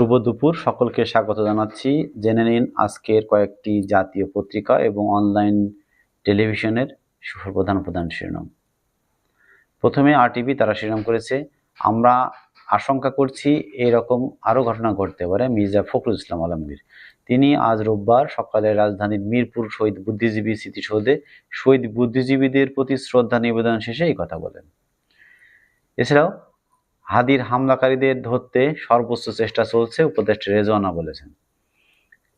শুভ দুপুর। সকলকে স্বাগত জানাচ্ছি। জেনে নিন আজকের কয়েকটি জাতীয় পত্রিকা এবং অনলাইন টেলিভিশনের সু- প্রধান প্রধান শিরোনাম। প্রথমে আরটিভি তারা শিরোনাম করেছে, আমরা আশঙ্কা করছি এরকম আরও ঘটনা ঘটতে পারে, মির্জা ফখরুল ইসলাম আলমগীর। তিনি আজ রোববার সকালে রাজধানীর মিরপুর শহীদ বুদ্ধিজীবী স্মৃতিসৌধে শহীদ বুদ্ধিজীবীদের প্রতি শ্রদ্ধা নিবেদন শেষে এই কথা বলেন। এছাড়াও হাদির হামলাকারীদের ধরতে সর্বোচ্চ চেষ্টা চলছে উপদেষ্টা রেজওয়ানা বলেছেন।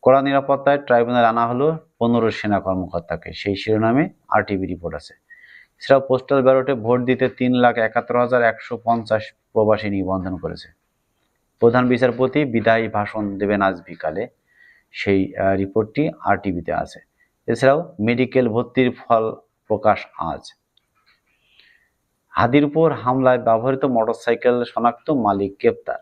কড়া নিরাপত্তায় ট্রাইব্যুনাল আনা হলো পনেরো সেনা কর্মকর্তাকে। সেই শিরোনামে আরটিভি রিপোর্ট আছে। এছাড়াও পোস্টাল ব্যালটে ভোট দিতে তিন লাখ একাত্তর হাজার একশো পঞ্চাশ প্রবাসী নিবন্ধন করেছে। প্রধান বিচারপতি বিদায়ী ভাষণ দেবেন আজ বিকালে। সেই রিপোর্টটি আরটিভিতে আছে। এছাড়াও মেডিকেল ভর্তির ফল প্রকাশ আজ। হাদির উপর হামলায় ব্যবহৃত মোটরসাইকেল শনাক্ত মালিক গ্রেপ্তার।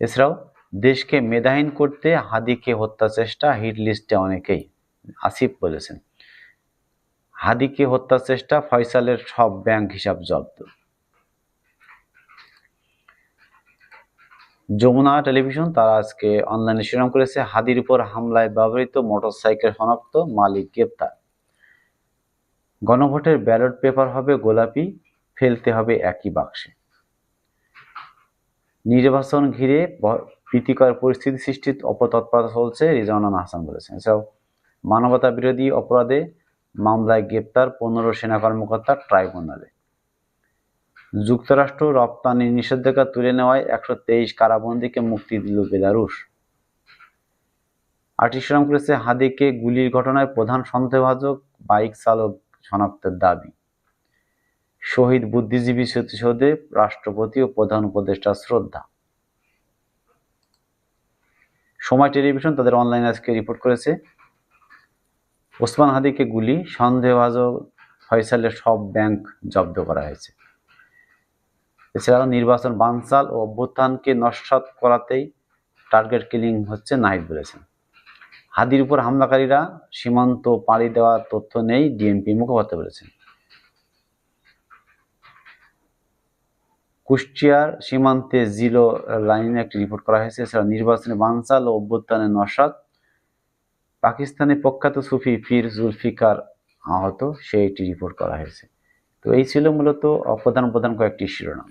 এছাড়াও, দেশকে মেধাহীন করতে হাদিকে হত্যা চেষ্টা হিট লিস্টে অনেকেই, আসিফ বলেছেন। হাদিকে হত্যা চেষ্টা ফয়সালের সব ব্যাংক হিসাব জব্দ। যমুনা টেলিভিশন তারা আজকে অনলাইনে শিরোনাম করেছে, হাদির উপর হামলায় ব্যবহৃত মোটরসাইকেল শনাক্ত মালিক গ্রেপ্তার। গণভোটের ব্যালট পেপার হবে গোলাপি, ফেলতে হবে একই বাক্সে। নির্বাচন ঘিরে ভীতিকর পরিস্থিতি সৃষ্টির অপতৎপরতা চলছে রিজওয়ানা হাসান বলেছেন। এছাড়াও মানবতা বিরোধী অপরাধে মামলায় গ্রেপ্তার পনেরো সেনা কর্মকর্তা ট্রাইব্যুনালে। যুক্তরাষ্ট্র রপ্তানি নিষেধাজ্ঞা তুলে নেওয়ায় একশো তেইশ কারাবন্দীকে মুক্তি দিল বেলারুশ। আর্টিস্টরাম করেছে হাদিকে গুলির ঘটনায় প্রধান সন্দেহভাজক, বাইক চালক শনাক্তের দাবি। শহীদ বুদ্ধিজীবী স্মৃতিসৌধে রাষ্ট্রপতি ও প্রধান উপদেষ্টা শ্রদ্ধা। সময় টেলিভিশন তাদের অনলাইনে আজকে রিপোর্ট করেছে। ওসমান হাদিকে গুলি সন্দেহভাজক ফয়সালের সব ব্যাংক জব্দ করা হয়েছে। এছাড়াও নির্বাচন বানচাল ও অভ্যুত্থানকে নস্বাত করাতেই টার্গেট কিলিং হচ্ছে নাহিদ বলেছেন। হাদির উপর হামলাকারীরা সীমান্ত পাড়ি দেওয়ার তথ্য নেই ডিএমপি মুখপাত্র বলেছেন। কুষ্টিয়ার সীমান্তে জিরো লাইনে একটি রিপোর্ট করা হয়েছে, এছাড়া নির্বাচনে বানচাল ও অভ্যুত্থানের নসাদ পাকিস্তানে প্রখ্যাত সুফি ফির জুলফিকার আহত, সে একটি রিপোর্ট করা হয়েছে। তো এই ছিল মূলত প্রধান প্রধান কয়েকটি শিরোনাম।